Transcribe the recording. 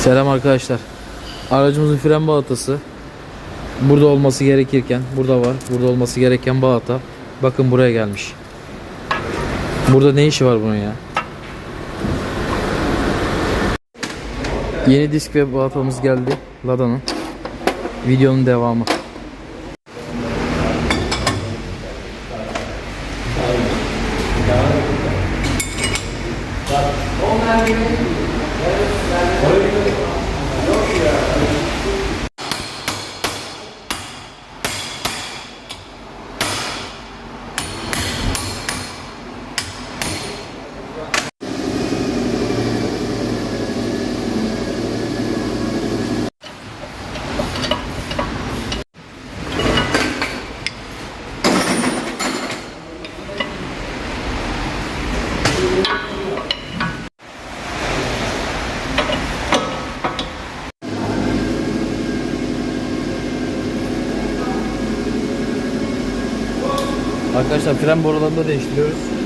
Selam arkadaşlar. Aracımızın fren balatası burada olması gerekirken burada var. Burada olması gereken balata bakın buraya gelmiş. Burada ne işi var bunun ya? Yeni disk ve balatamız geldi. Lada'nın. Videonun devamı. Arkadaşlar fren borularını da değiştiriyoruz.